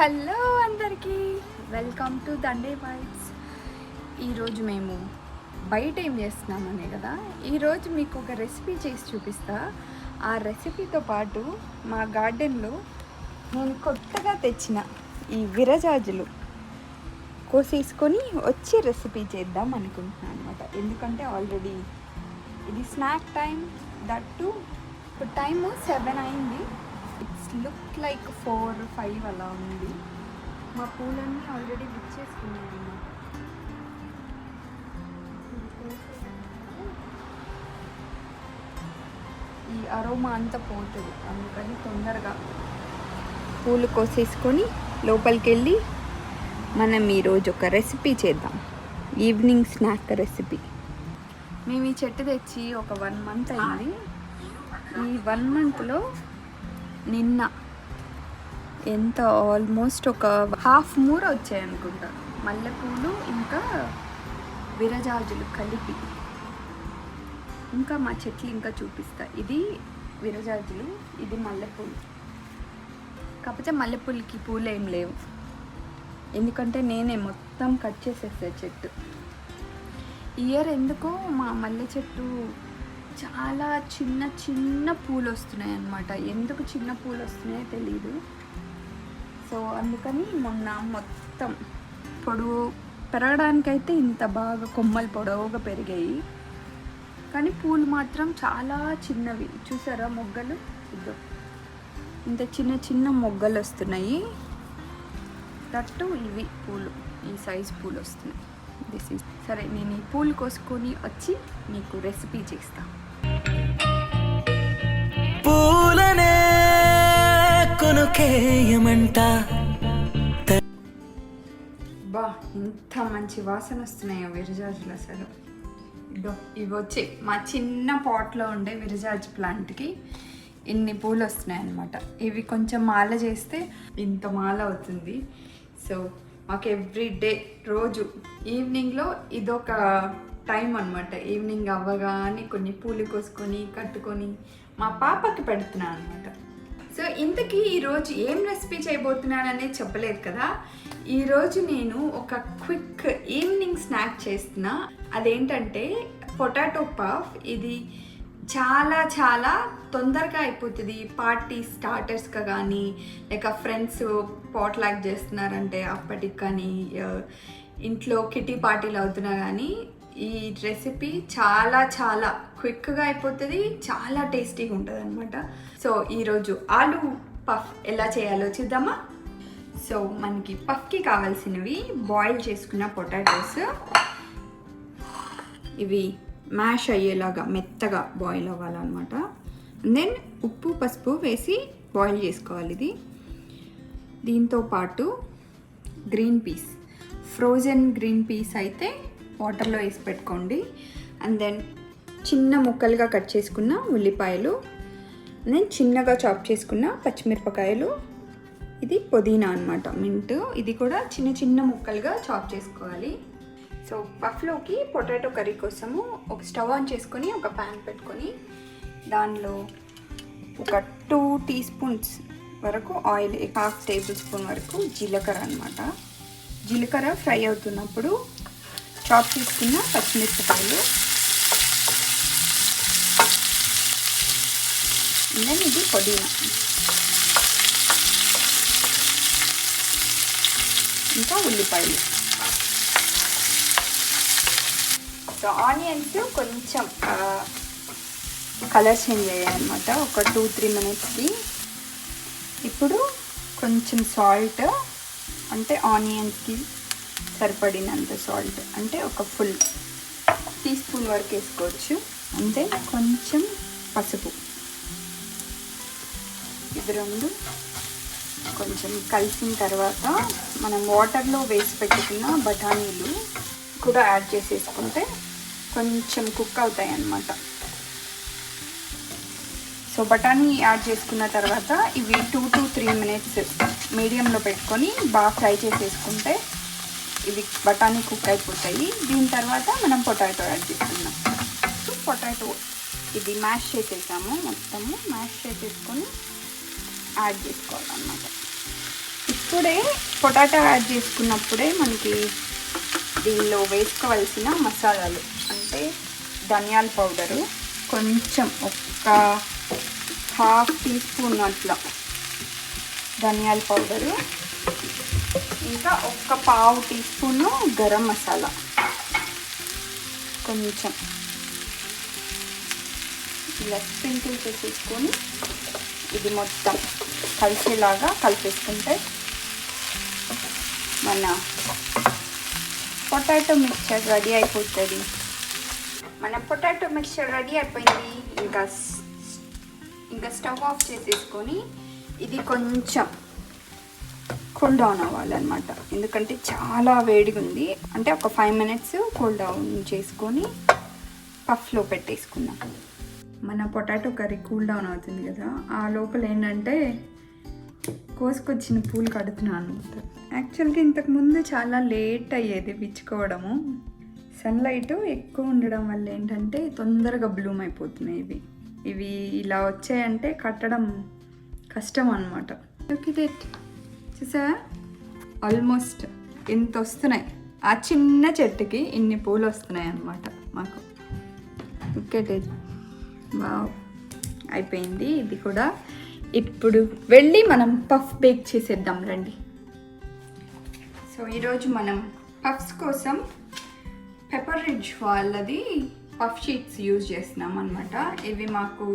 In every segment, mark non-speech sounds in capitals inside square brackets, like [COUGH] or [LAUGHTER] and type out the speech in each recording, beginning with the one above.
Hello అందరికీ. Welcome to Dande vibes ఈరోజు మేము బయట ఏం చేస్తున్నామనే కదా? ఈరోజు మీకు ఒక రెసిపీ చేసి చూపిస్తా. ఆ రెసిపీతో పాటు మా గార్డెన్లో నేను కొత్తగా తెచ్చిన ఈ విరజాజులు కోసేసుకొని వచ్చి రెసిపీ చేద్దాం అనుకుంటున్నాను అనమాట ఎందుకంటే ఆల్రెడీ ఇది స్నాక్ టైం దట్టు ఇప్పుడు టైము సెవెన్ అయింది. It's look like four five అలా ఉంది. మా పూలన్నీ ఆల్రెడీ బుక్ చేసుకున్నాను ఈ అరోమా అంతా పోతుంది అందుకని తొందరగా పూలు కోసేసుకొని లోపలికి వెళ్ళి మనం ఈరోజు ఒక రెసిపీ చేద్దాం. ఈవినింగ్ స్నాక్ రెసిపీ మేము ఈ చెట్టు తెచ్చి ఒక వన్ మంత్ అయింది. ఈ వన్ మంత్లో నిన్న. ఎంత? ఆల్మోస్ట్ ఒక హాఫ్ మూర వచ్చాయి అనుకుంటా. మల్లెపూలు ఇంకా విరజాజులు కలిపి. ఇంకా మా చెట్లు ఇంకా చూపిస్తా. ఇది విరజాజులు ఇది మల్లెపూలు. కాకపోతే మల్లెపూలకి పూలు ఏం లేవు. ఎందుకంటే నేనే మొత్తం కట్ చేసేసా చెట్టు. ఇయర్ ఎందుకో మా మల్లె చెట్టు చాలా చిన్న చిన్న పూలు వస్తున్నాయి అన్నమాట. ఎందుకు చిన్న పూలు వస్తున్నాయో తెలియదు సో అందుకని మొన్న మొత్తం పొడవు పెరగడానికైతే ఇంత బాగా కొమ్మలు పొడవుగా పెరిగాయి. కానీ పూలు మాత్రం చాలా చిన్నవి. చూసారా మొగ్గలు? ఇదో ఇంత చిన్న చిన్న మొగ్గలు వస్తున్నాయి దట్టు ఇవి పూలు. ఈ సైజ్ పూలు వస్తున్నాయి దిస్ ఈజ్ సరే నేను ఈ పూలు కోసుకొని వచ్చి మీకు రెసిపీ చేస్తాను పూలనే కొనుకేయమంట. బా ఇంత మంచి వాసన వస్తున్నాయో విరజాజులు అసలు. ఇవి వచ్చి మా చిన్న పాట్లో ఉండే విరజాజు ప్లాంట్కి ఇన్ని పూలు వస్తున్నాయి అన్నమాట ఇవి కొంచెం మాల చేస్తే ఇంత మాల అవుతుంది. సో మాకు ఎవ్రీ డే రోజు ఈవినింగ్లో ఇదొక టైం అనమాట ఈవినింగ్ అవ్వగానే కొన్ని పూలు కోసుకొని కట్టుకొని మా పాపకి పెడుతున్నాను అనమాట సో ఇంతకీ ఈరోజు ఏం రెసిపీ చేయబోతున్నాను అనేది చెప్పలేదు కదా. ఈరోజు నేను ఒక క్విక్ ఈవినింగ్ స్నాక్ చేస్తున్నా. అదేంటంటే పొటాటో పఫ్ ఇది చాలా చాలా తొందరగా అయిపోతుంది. పార్టీ స్టార్టర్స్గా కానీ లేక ఫ్రెండ్స్ పాట్లాక్ చేస్తున్నారంటే అప్పటికి కానీ ఇంట్లో కిటీ పార్టీలు అవుతున్నా కానీ ఈ రెసిపీ చాలా చాలా క్విక్గా అయిపోతుంది. చాలా టేస్టీగా ఉంటుంది అనమాట సో ఈరోజు ఆలు పఫ్ ఎలా చేయాలో చూద్దామా? సో మనకి పఫ్కి కావాల్సినవి బాయిల్ చేసుకున్న పొటాటోస్. ఇవి మ్యాష్ అయ్యేలాగా మెత్తగా బాయిల్ అవ్వాలన్నమాట. దెన్ ఉప్పు పసుపు వేసి బాయిల్ చేసుకోవాలి ఇది. దీంతో పాటు green peas frozen green peas అయితే వాటర్లో వేసి పెట్టుకోండి. అండ్ దెన్ చిన్న ముక్కలుగా కట్ చేసుకున్న ఉల్లిపాయలు. దెన్ చిన్నగా చాప్ చేసుకున్న పచ్చిమిరపకాయలు. ఇది పుదీనా అనమాట మింట్ ఇది కూడా చిన్న చిన్న ముక్కలుగా చాప్ చేసుకోవాలి. సో పఫ్లోకి పొటాటో కర్రీ కోసము ఒక స్టవ్ ఆన్ చేసుకొని ఒక ప్యాన్ పెట్టుకొని దానిలో ఒక టూ టీ స్పూన్స్ వరకు ఆయిల్ హాఫ్ టేబుల్ స్పూన్ వరకు జీలకర్ర అనమాట జీలకర్ర ఫ్రై అవుతున్నప్పుడు చాప్ చేసుకున్న పచ్చిమిరపకాయలు. దెన్ ఇది పుదీనా. ఇంకా ఉల్లిపాయలు. సో ఆనియన్స్ కొంచెం కలర్ చేంజ్ అయ్యాయన్నమాట ఒక టూ త్రీ మినిట్స్కి ఇప్పుడు కొంచెం సాల్ట్ అంటే ఆనియన్స్కి సరిపడినంత సాల్ట్ అంటే ఒక ఫుల్ టీ స్పూన్ వరకు వేసుకోవచ్చు. అంటే కొంచెం పసుపు. ఇది రెండు. కొంచెం కలిసిన తర్వాత మనం వాటర్లో వేసి పెట్టుకున్న బఠానీలు కూడా యాడ్ చేసేసుకుంటే కొంచెం కుక్ అవుతాయి అన్నమాట. సో బఠానీ యాడ్ చేసుకున్న తర్వాత ఇవి టూ టు త్రీ మినిట్స్ మీడియంలో పెట్టుకొని బాగా ఫ్రై చేసేసుకుంటే ఇవి బఠానీ కుక్ అయిపోతాయి. దీని తర్వాత మనం పొటాటో యాడ్ చేసుకుందాం. సో పొటాటో ఇది మ్యాష్ చేసేసాము. మొత్తము మ్యాష్ చేసేసుకొని యాడ్ చేసుకోవాలన్నమాట. ఇప్పుడే పొటాటో యాడ్ చేసుకున్నప్పుడే మనకి దీనిలో వేసుకోవాల్సిన మసాలాలు. అంటే ధనియాల పౌడరు. కొంచెం ఒక్క హాఫ్ టీ స్పూన్ అట్లా ధనియాల పౌడరు. ఇంకా ఒక్క పావు టీ స్పూను గరం మసాలా. కొంచెం ఇలా స్ప్రింకిల్ చేసేసుకొని ఇది మొత్తం కలిసేలాగా కలిపేసుకుంటే మన పొటాటో మిక్చర్ రెడీ అయిపోతుంది. మన పొటాటో మిక్చర్ రెడీ అయిపోయింది. ఇంకా ఇంకా స్టవ్ ఆఫ్ చేసేసుకొని ఇది కొంచెం కూల్ డౌన్ అవ్వాలన్నమాట. ఎందుకంటే చాలా వేడిగా ఉంది అంటే ఒక ఫైవ్ మినిట్స్ కూల్ డౌన్ చేసుకొని పఫ్లో పెట్టేసుకుందాం. మన పొటాటో కర్రీ కూల్ డౌన్ అవుతుంది కదా. ఆ లోపల ఏంటంటే కోసుకొచ్చిన పూలు కడుతున్నాను. అనమాట యాక్చువల్గా ఇంతకుముందు చాలా లేట్ అయ్యేది పిచ్చుకోవడము. సన్లైట్ ఎక్కువ ఉండడం వల్ల ఏంటంటే తొందరగా బ్లూమ్ అయిపోతున్నాయి ఇవి. ఇవి ఇలా వచ్చాయంటే కట్టడం కష్టం అనమాట ఇట్ చూసా ఆల్మోస్ట్ ఇంత వస్తున్నాయి. ఆ చిన్న చెట్టుకి ఇన్ని పూలు వస్తున్నాయి అన్నమాట మాకు. ఇట్ బావ్ అయిపోయింది. ఇది కూడా ఇప్పుడు వెళ్ళి మనం పఫ్ బేక్ చేసేద్దాం రండి. సో ఈరోజు మనం పఫ్స్ కోసం పెప్పర్ రిడ్జ్ వాళ్ళది పఫ్ షీట్స్ యూజ్ చేస్తున్నాం అనమాట ఇవి మాకు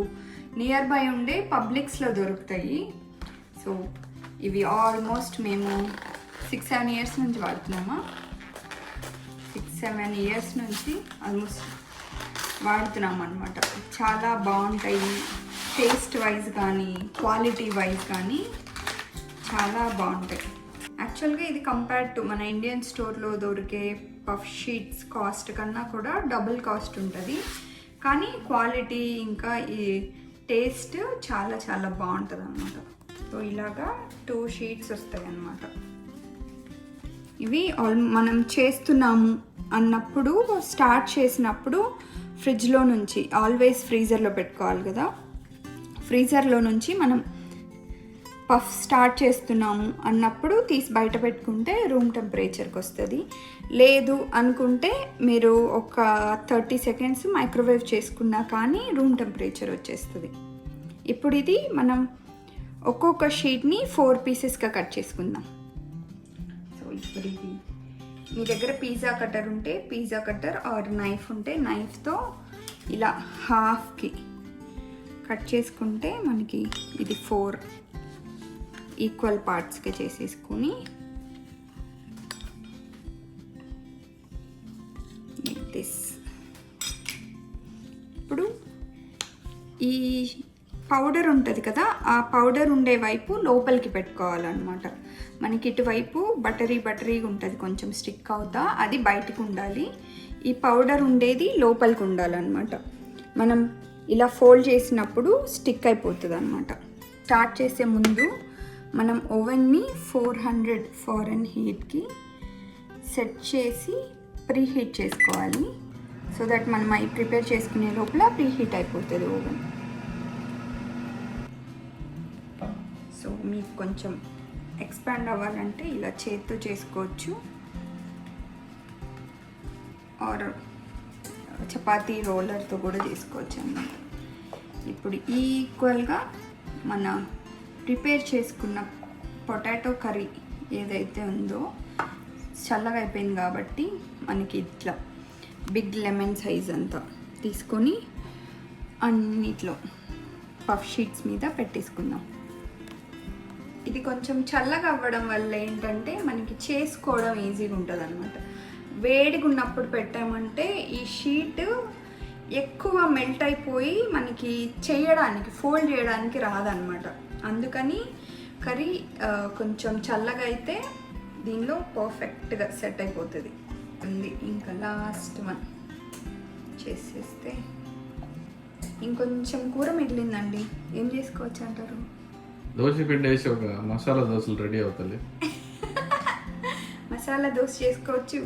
నియర్ బై ఉండే పబ్లిక్స్లో దొరుకుతాయి. సో ఇవి ఆల్మోస్ట్ మేము సిక్స్ సెవెన్ ఇయర్స్ నుంచి వాడుతున్నామా? సిక్స్ సెవెన్ ఇయర్స్ నుంచి ఆల్మోస్ట్ వాడుతున్నాం అనమాట చాలా బాగుంటాయి. టేస్ట్ వైజ్ కానీ క్వాలిటీ వైజ్ కానీ చాలా బాగుంటాయి. యాక్చువల్గా ఇది కంపేర్ టు మన ఇండియన్ స్టోర్లో దొరికే పఫ్ షీట్స్ కాస్ట్ కన్నా కూడా డబుల్ కాస్ట్ ఉంటుంది. కానీ క్వాలిటీ ఇంకా ఈ టేస్ట్ చాలా చాలా బాగుంటుంది అనమాట సో ఇలాగా టూ షీట్స్ వస్తాయి అన్నమాట ఇవి ఆల్ మనం చేస్తున్నాము అన్నప్పుడు స్టార్ట్ చేసినప్పుడు ఫ్రిడ్జ్లో నుంచి ఆల్వేస్ ఫ్రీజర్లో పెట్టుకోవాలి కదా. ఫ్రీజర్లో నుంచి మనం పఫ్ స్టార్ట్ చేస్తున్నాము అన్నప్పుడు తీసి బయట పెట్టుకుంటే రూమ్ టెంపరేచర్కి వస్తుంది. లేదు అనుకుంటే మీరు ఒక థర్టీ సెకండ్స్ మైక్రోవేవ్ చేసుకున్నా కానీ రూమ్ టెంపరేచర్ వచ్చేస్తుంది. ఇప్పుడు ఇది మనం ఒక్కొక్క షీట్ని ఫోర్ పీసెస్గా కట్ చేసుకుందాం. సో ఇప్పుడు ఇది. మీ దగ్గర పిజ్జా కట్టర్ ఉంటే పిజ్జా కట్టర్ ఆర్ నైఫ్ ఉంటే నైఫ్తో ఇలా హాఫ్కి కట్ చేసుకుంటే మనకి ఇది ఫోర్. ఈక్వల్ పార్ట్స్కి చేసేసుకొని దిస్ ఇప్పుడు ఈ పౌడర్ ఉంటుంది కదా ఆ పౌడర్ ఉండే వైపు లోపలికి పెట్టుకోవాలన్నమాట. మనకి ఇటువైపు బటరీ బటరీగా ఉంటుంది కొంచెం స్టిక్ అవుతా అది బయటకు ఉండాలి. ఈ పౌడర్ ఉండేది లోపలికి ఉండాలన్నమాట. మనం ఇలా ఫోల్డ్ చేసినప్పుడు స్టిక్ అయిపోతుంది అనమాట స్టార్ట్ చేసే ముందు మనం ఓవెన్ని ఫోర్ హండ్రెడ్ ఫారెన్ హీట్కి సెట్ చేసి ప్రీ హీట్ చేసుకోవాలి. సో దట్ మనం అవి ప్రిపేర్ చేసుకునే లోపల ప్రీ హీట్ అయిపోతుంది ఓవెన్. సో మీకు కొంచెం ఎక్స్పాండ్ అవ్వాలంటే ఇలా చేత్తో చేసుకోవచ్చు. ఆర్ చపాతీ రోలర్తో కూడా చేసుకోవచ్చు అన్నమాట. ఇప్పుడు ఈక్వల్గా మన ప్రిపేర్ చేసుకున్న పొటాటో కర్రీ ఏదైతే ఉందో చల్లగా అయిపోయింది కాబట్టి మనకి ఇట్లా బిగ్ లెమన్ సైజ్ అంతా తీసుకొని అన్నిట్లో పఫ్ షీట్స్ మీద పెట్టేసుకుందాం. ఇది కొంచెం చల్లగా అవ్వడం వల్ల ఏంటంటే మనకి చేసుకోవడం ఈజీగా ఉంటుంది అనమాట వేడిగా ఉన్నప్పుడు పెట్టామంటే ఈ షీట్ ఎక్కువ మెల్ట్ అయిపోయి మనకి చేయడానికి ఫోల్డ్ చేయడానికి రాదనమాట అందుకని కర్రీ కొంచెం చల్లగా అయితే దీనిలో పర్ఫెక్ట్గా సెట్ అయిపోతుంది. ఉంది. ఇంకా లాస్ట్ వన్. చేసేస్తే ఇంకొంచెం కూర మిగిలిందండి. ఏం చేసుకోవచ్చు అంటారు? దోశ పిండి వేసి ఒక మసాలా దోశలు రెడీ అవుతుంది [LAUGHS] మసాలా దోశ చేసుకోవచ్చు.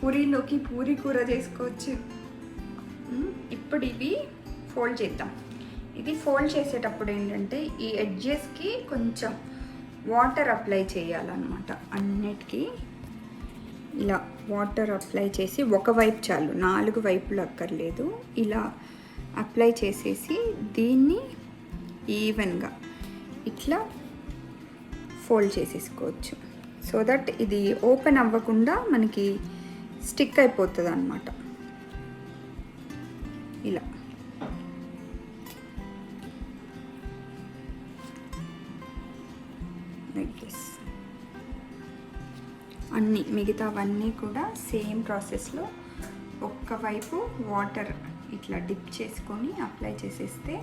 పూరీలోకి పూరి కూర చేసుకోవచ్చు. ఇప్పుడు ఇవి ఫోల్డ్ చేద్దాం. ఇది ఫోల్డ్ చేసేటప్పుడు ఏంటంటే ఈ ఎడ్జెస్కి కొంచెం వాటర్ అప్లై చేయాలన్నమాట. అన్నిటికీ ఇలా వాటర్ అప్లై చేసి ఒక వైపు చాలు నాలుగు వైపులు అక్కర్లేదు. ఇలా అప్లై చేసేసి దీన్ని ఈవెన్గా ఇట్లా ఫోల్డ్ చేసేసుకోవచ్చు. సో దట్ ఇది ఓపెన్ అవ్వకుండా మనకి స్టిక్ అయిపోతుంది అనమాట ఇలా. లైక్ దిస్ అన్నీ మిగతావన్నీ కూడా సేమ్ ప్రాసెస్లో ఒక్కవైపు వాటర్ ఇట్లా డిప్ చేసుకొని అప్లై చేసేస్తే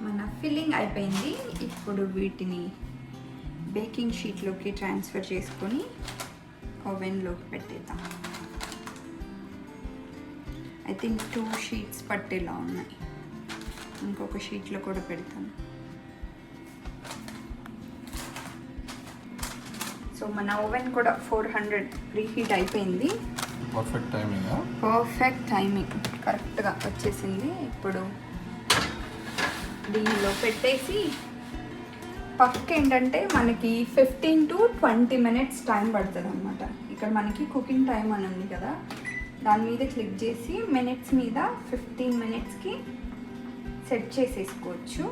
మన ఫిల్లింగ్ అయిపోయింది. ఇప్పుడు వీటిని బేకింగ్ షీట్లోకి ట్రాన్స్ఫర్ చేసుకొని ఓవెన్లోకి పెట్టేద్దాం. ఐ థింక్ టూ షీట్స్ పట్టేలా ఉన్నాయి. ఇంకొక షీట్లో కూడా పెడతాను. మన ఓవెన్ కూడా ఫోర్ హండ్రెడ్ ప్రీహీట్ అయిపోయింది. పర్ఫెక్ట్ టైమింగ్ పర్ఫెక్ట్ టైమింగ్ కరెక్ట్గా వచ్చేసింది. ఇప్పుడు దీనిలో పెట్టేసి పక్క ఏంటంటే మనకి fifteen to twenty minutes time పడుతుంది అనమాట ఇక్కడ మనకి కుకింగ్ టైం అని ఉంది కదా. దాని మీద క్లిక్ చేసి మినిట్స్ మీద ఫిఫ్టీన్ మినిట్స్కి సెట్ చేసేసుకోవచ్చు.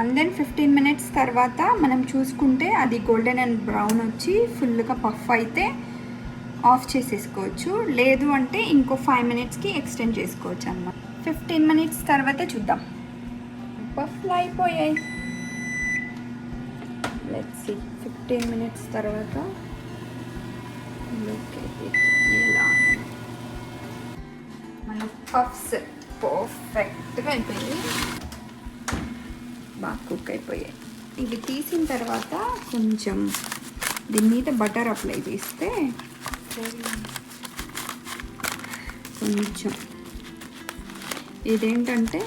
అండ్ దెన్ ఫిఫ్టీన్ మినిట్స్ తర్వాత మనం చూసుకుంటే అది గోల్డెన్ అండ్ బ్రౌన్ వచ్చి ఫుల్గా పఫ్ అయితే ఆఫ్ చేసేసుకోవచ్చు. లేదు అంటే ఇంకో ఫైవ్ మినిట్స్కి ఎక్స్టెండ్ చేసుకోవచ్చు అన్నమాట. ఫిఫ్టీన్ మినిట్స్ తర్వాత చూద్దాం. పఫ్లు అయిపోయాయి. లెట్స్ ఫిఫ్టీన్ మినిట్స్ తర్వాత మన పఫ్స్ పర్ఫెక్ట్గా అయిపోయాయి. బాగా కుక్ అయిపోయాయి. ఇవి తీసిన తర్వాత కొంచెం దీని మీద బటర్ అప్లై చేస్తే కొంచెం ఇదేంటంటే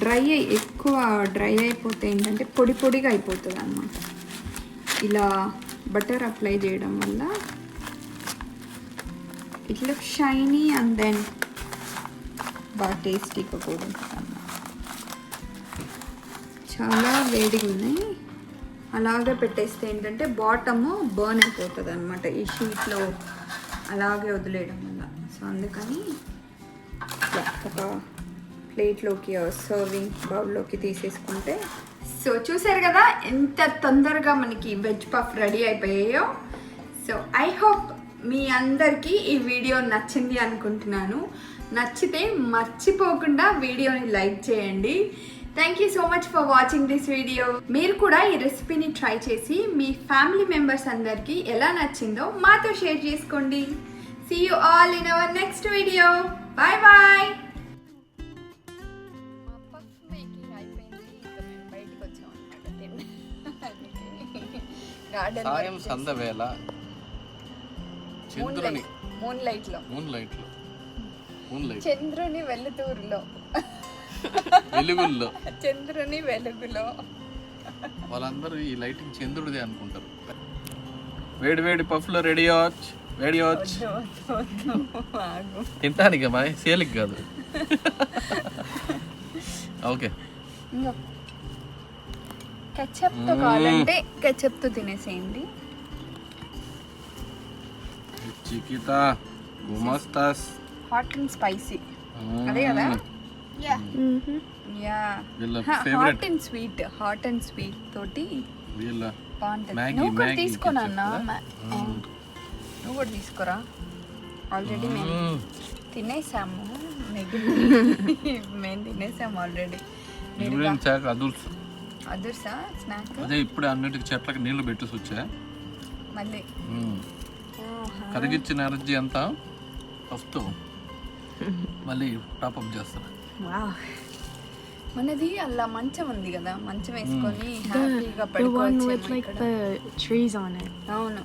డ్రై అయి ఎక్కువ డ్రై అయిపోతే ఏంటంటే పొడి పొడిగా అయిపోతుంది అన్నమాట. ఇలా బటర్ అప్లై చేయడం వల్ల it look shiny and then బాగా టేస్టీగా కూడా ఉంటుంది. చాలా వేడిగా ఉన్నాయి. అలాగే పెట్టేస్తే ఏంటంటే బాటమ్ బర్న్ అయిపోతుంది అనమాట ఈ షీట్లో. అలాగే వదిలేయడం వల్ల. సో అందుకని ఒక ప్లేట్లోకి సర్వింగ్ బౌల్లోకి తీసేసుకుంటే. సో చూసారు కదా ఎంత తొందరగా మనకి వెజ్ పఫ్ రెడీ అయిపోయాయో. సో ఐ హోప్ మీ అందరికీ ఈ వీడియో నచ్చింది అనుకుంటున్నాను. నచ్చితే మర్చిపోకుండా వీడియోని లైక్ చేయండి. Thank you so much for watching this video మీరు కూడా ఈ రెసిపీని ట్రై చేసి మీ ఫ్యామిలీ మెంబర్స్ అందరికీ ఎలా నచ్చిందో మాతో షేర్ చేసుకోండి. See you all in our next video bye bye సాయం సంద వేళ చంద్రుని మూన్ లైట్లో మూన్ లైట్లో. మూన్ లైట్ చంద్రుని వెలుతురులో. వెలుగుల్లో. చంద్రుని వెలుగులో. వాళ్ళందరూ ఈ లైటింగ్ చంద్రుడిదే అనుకుంటారు. వేడి వేడి పఫ్లో రెడీ అవచ్చు వేడి అవచ్చు. తింటానికి బాయ్ సేలికి కాదు. ఓకే. ఇంకో ketchup తో కావాలంటే ketchup తో తినేసేయండి. చికిత గుమస్తాస్. హాట్ అండ్ స్పైసీ అదే కదా? Hot favourite and sweet hot and sweet తోటి వీళ్ళ బాగుంటుంది. నువ్వు కూడా Maggi తీసుకోనా ketchup అన్న? కదా? మా- ఆ. నువ్వు కూడా తీసుకోరా? ఆల్రెడీ మేము. తినేసాము. మేము తినేసాము ఆల్రెడీ మీరు యూరిన్ చాక్ అదుల్స్. అదుర్సా స్నాక్ అదే ఇప్పుడే అన్నిటికి చెట్లకి నీళ్ళు పెట్టేసి వచ్చా? మళ్ళీ. మ్మ్. కరిగిచ్చిన ఎనర్జీ అంతా ఫస్ట్ మళ్ళీ టాప్అప్ చేస్తాను మనది అలా మంచం ఉంది కదా మంచం వేసుకొని హ్యాపీగా The one with పడుకోవచ్చు like the trees on it. అవును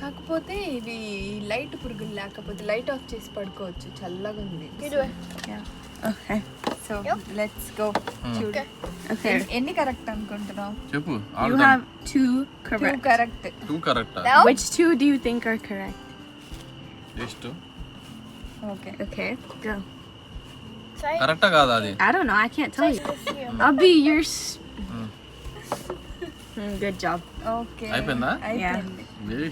కాకపోతే ఇవి లైట్ పురుగులు లేకపోతే లైట్ ఆఫ్ చేసి పడుకోవచ్చు చల్లగా ఉంది. Okay. సో లెట్స్ గో చూడు. ఎన్ని కరెక్ట్ అనుకుంటున్నావు? చెప్పు done have two correct. Correct two కరెక్టా Which two do you think are correct? Taste okay Okay, go. కరెక్టా కాదా అది I don't know. I can't tell you. I'll be your. S- Mm, good job. Okay అయిపోయిందా అయిపోయింది very